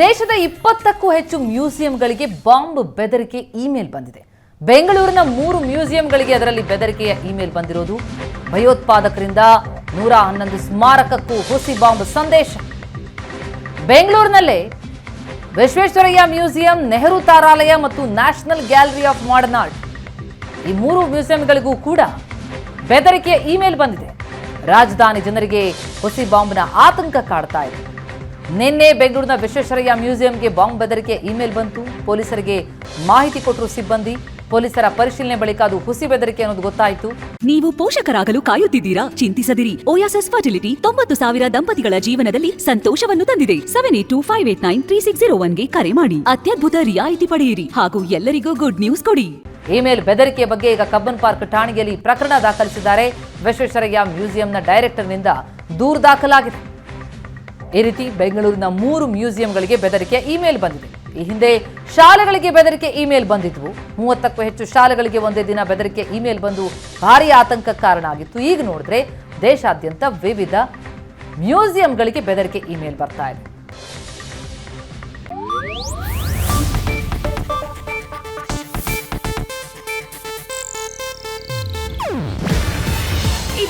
ದೇಶದ ಇಪ್ಪತ್ತಕ್ಕೂ ಹೆಚ್ಚು ಮ್ಯೂಸಿಯಂಗಳಿಗೆ ಬಾಂಬ್ ಬೆದರಿಕೆ ಇಮೇಲ್ ಬಂದಿದೆ. ಬೆಂಗಳೂರಿನ ಮೂರು ಮ್ಯೂಸಿಯಂಗಳಿಗೆ ಅದರಲ್ಲಿ ಬೆದರಿಕೆಯ ಇಮೇಲ್ ಬಂದಿರೋದು. ಭಯೋತ್ಪಾದಕರಿಂದ ನೂರ ಹನ್ನೊಂದು ಸ್ಮಾರಕಕ್ಕೂ ಹುಸಿ ಬಾಂಬ್ ಸಂದೇಶ. ಬೆಂಗಳೂರಿನಲ್ಲೇ ವಿಶ್ವೇಶ್ವರಯ್ಯ ಮ್ಯೂಸಿಯಂ, ನೆಹರು ತಾರಾಲಯ ಮತ್ತು National Gallery of Modern Art ಈ ಮೂರು ಮ್ಯೂಸಿಯಂಗಳಿಗೂ ಕೂಡ ಬೆದರಿಕೆಯ ಇಮೇಲ್ ಬಂದಿದೆ. ರಾಜಧಾನಿ ಜನರಿಗೆ ಹುಸಿ ಬಾಂಬ್ನ ಆತಂಕ ಕಾಡ್ತಾ ಇದೆ. ನಿನ್ನೆ ಬೆಂಗಳೂರಿನ ವಿಶ್ವೇಶ್ವರಯ್ಯ ಮ್ಯೂಸಿಯಂಗೆ ಬಾಂಬ್ ಬೆದರಿಕೆ ಇಮೇಲ್ ಬಂತು. ಪೊಲೀಸರಿಗೆ ಮಾಹಿತಿ ಕೊಟ್ಟರು ಸಿಬ್ಬಂದಿ. ಪೊಲೀಸರ ಪರಿಶೀಲನೆ ಬಳಿಕ ಅದು ಹುಸಿ ಬೆದರಿಕೆ ಅನ್ನೋದು ಗೊತ್ತಾಯಿತು. ನೀವು ಪೋಷಕರಾಗಲು ಕಾಯುತ್ತಿದ್ದೀರಾ? ಚಿಂತಿಸದಿರಿ. ಓಯಾಸಸ್ ಫರ್ಟಿಲಿಟಿ ತೊಂಬತ್ತು ಸಾವಿರ ದಂಪತಿಗಳ ಜೀವನದಲ್ಲಿ ಸಂತೋಷವನ್ನು ತಂದಿದೆ. Seven eight two five eight nine three six zero ಒನ್ಗೆ ಕರೆ ಮಾಡಿ. ಅತ್ಯದ್ಭುತ ರಿಯಾಯಿತಿ ಪಡೆಯಿರಿ. ಹಾಗೂ ಎಲ್ಲರಿಗೂ ಗುಡ್ ನ್ಯೂಸ್ ಕೊಡಿ. ಇಮೇಲ್ ಬೆದರಿಕೆ ಬಗ್ಗೆ ಈಗ ಕಬ್ಬನ್ ಪಾರ್ಕ್ ಠಾಣೆಯಲ್ಲಿ ಪ್ರಕರಣ ದಾಖಲಿಸಿದ್ದಾರೆ. ವಿಶ್ವೇಶ್ವರಯ್ಯ ಮ್ಯೂಸಿಯಂನ ಡೈರೆಕ್ಟರ್ನಿಂದ ದೂರು ದಾಖಲಾಗಿದೆ. ಈ ರೀತಿ ಬೆಂಗಳೂರಿನ ಮೂರು ಮ್ಯೂಸಿಯಂಗಳಿಗೆ ಬೆದರಿಕೆ ಇಮೇಲ್ ಬಂದಿದೆ. ಈ ಹಿಂದೆ ಶಾಲೆಗಳಿಗೆ ಬೆದರಿಕೆ ಇಮೇಲ್ ಬಂದಿದ್ವು. ಮೂವತ್ತಕ್ಕೂ ಹೆಚ್ಚು ಶಾಲೆಗಳಿಗೆ ಒಂದೇ ದಿನ ಬೆದರಿಕೆ ಇಮೇಲ್ ಬಂದು ಭಾರಿ ಆತಂಕ ಕಾರಣ ಆಗಿತ್ತು. ಈಗ ನೋಡಿದ್ರೆ ದೇಶಾದ್ಯಂತ ವಿವಿಧ ಮ್ಯೂಸಿಯಂಗಳಿಗೆ ಬೆದರಿಕೆ ಇಮೇಲ್ ಬರ್ತಾ ಇದೆ.